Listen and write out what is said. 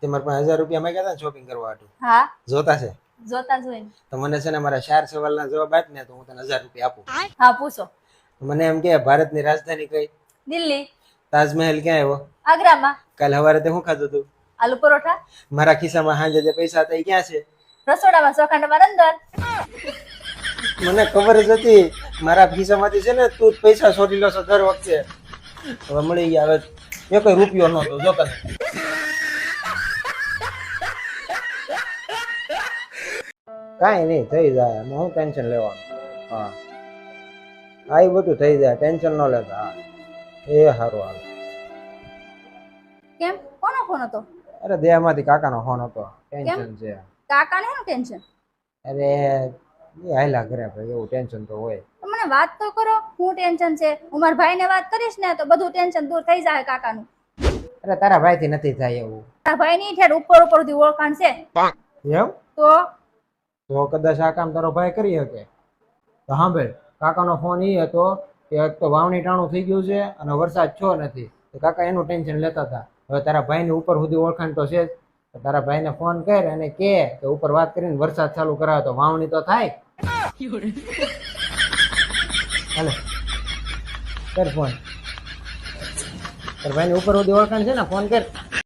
તે મારા પાસે હજાર રૂપિયા માંગ્યા હતા શોપિંગ કરવા હતું હા? જોતા છે. જોતા જોઈને તો મને છે ને મારા ચાર સવાલના જવાબ આપ ને તો હું તને હજાર રૂપિયા આપું. હા પૂછો. મને એમ કે ભારતની રાજધાની કઈ? દિલ્હી. તાજમહેલ ક્યાં આવ્યો? આગ્રામાં. કાલ સવારે તે હું ખાધું હતું આલુ પરોઠા. મારા ખિસ્સામાં સાંજે જે પૈસા હતા એ ક્યાં છે? રસોડામાં ચોખાંડમાં અંદર મને ખબર જ હતી. મારા ખિસ્સામાંથી છે ને તું પૈસા છોડી લો છો દર વખતે. હવે મળી ગયા. હવે એક રૂપિયો નહોતો જો તને. કાંઈ નહીં થઈ જાય. એમાં શું ટેન્શન લેવાનું? હા. આ બધું થઈ જાય. ટેન્શન ન લેતા હા. એ સારું હાલ. કેમ? કોનો ફોન હતો? અરે દેહમાંથી કાકાનો ફોન હતો. ટેન્શન છે. કાકાને શું ટેન્શન અરે એ હાલા ઘરે ભાઈ એવું ટેન્શન તો હોય. મને વાત તો કરો શું ટેન્શન છે? હું મારા ભાઈને વાત કરીશ ને તો બધું ટેન્શન દૂર થઈ જાય કાકાનું. અરે તારા ભાઈથી નથી થાય એવું. તારા ભાઈની ઠેર ઉપર ઉપરથી ઓળખાણ છે. એમ તો તો કદાચ આ કામ તારો ભાઈ કરી શકે. તો સાંભળ, કાકાનો ફોન એ હતો કે એક તો વાવણી ટાણું થઈ ગયું છે અને વરસાદ છો નથી. તો કાકા એનું ટેન્શન લેતા હતા. હવે તારા ભાઈની ઉપર સુધી ઓળખાણ તો છે જ. તારા ભાઈને ફોન કર અને કે કે ઉપર વાત કરીને વરસાદ ચાલુ કરાવે તો વાવણી તો થાય. હાલે, કર ફોન તારા ભાઈની ઉપર સુધી ઓળખાણ છે ને ફોન કર.